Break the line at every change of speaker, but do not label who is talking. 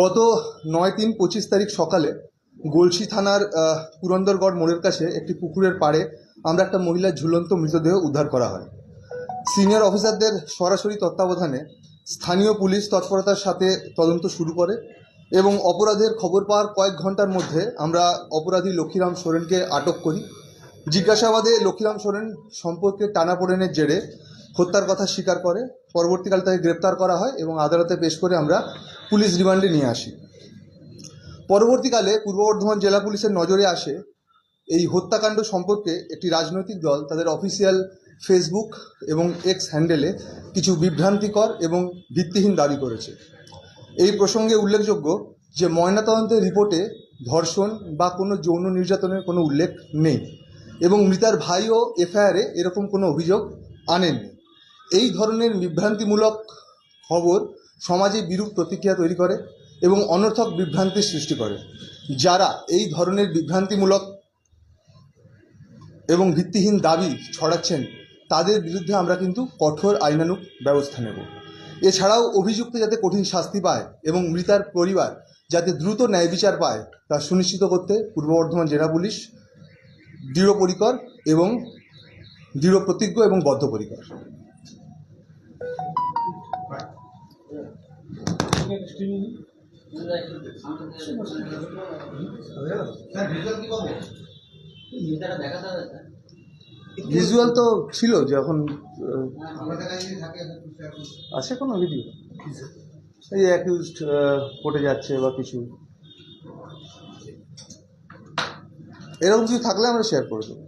গত নয় তিন পঁচিশ তারিখ সকালে গলসি থানার পুরন্দরগড় মোড়ের কাছে একটি পুকুরের পাড়ে আমরা একটা মহিলার ঝুলন্ত মৃতদেহ উদ্ধার করা হয়। সিনিয়র অফিসারদের সরাসরি তত্ত্বাবধানে স্থানীয় পুলিশ তৎপরতার সাথে তদন্ত শুরু করে এবং অপরাধের খবর পাওয়ার কয়েক ঘণ্টার মধ্যে আমরা অপরাধী লক্ষ্মীরাম সোরেনকে আটক করি। জিজ্ঞাসাবাদে লক্ষ্মীরাম সোরেন সম্পর্কে টানাপোড়েনের জেরে হত্যার কথা স্বীকার করে, পরবর্তীকালে তাকে গ্রেপ্তার করা হয় এবং আদালতে পেশ করে আমরা পুলিশ রিমান্ডে নিয়ে আসি। পরবর্তীকালে পূর্ব বর্ধমান জেলা পুলিশের নজরে আসে এই হত্যাকাণ্ড সম্পর্কে একটি রাজনৈতিক দল, তাদের অফিসিয়াল ফেসবুক এবং এক্স হ্যান্ডেলে কিছু বিভ্রান্তিকর এবং ভিত্তিহীন দাবি করেছে। এই প্রসঙ্গে উল্লেখযোগ্য যে ময়নাতদন্তের রিপোর্টে ধর্ষণ বা কোনো যৌন নির্যাতনের কোনো উল্লেখ নেই এবং মৃতার ভাইও এফআইআরে এরকম কোনো অভিযোগ আনেননি। এই ধরনের বিভ্রান্তিমূলক খবর সমাজে বিরূপ প্রতিক্রিয়া তৈরি করে এবং অনর্থক বিভ্রান্তির সৃষ্টি করে। যারা এই ধরনের বিভ্রান্তিমূলক এবং ভিত্তিহীন দাবি ছড়াচ্ছেন, তাদের বিরুদ্ধে আমরা কিন্তু কঠোর আইনানুক ব্যবস্থা নেব। এছাড়াও অভিযুক্ত যাতে কঠিন শাস্তি পায় এবং মৃতার পরিবার যাতে দ্রুত ন্যায় বিচার পায়, তা সুনিশ্চিত করতে পূর্ব বর্ধমান জেলা পুলিশ দৃঢ় পরিকর এবং দৃঢ় প্রতিজ্ঞ এবং বদ্ধপরিকর। ভিজুয়াল তো ছিল যখন আছে কোনো ভিডিও এই অ্যাকিউজড কোর্টে যাচ্ছে বা কিছু। এরকম কিছু থাকলে আমরা শেয়ার করে দেবো।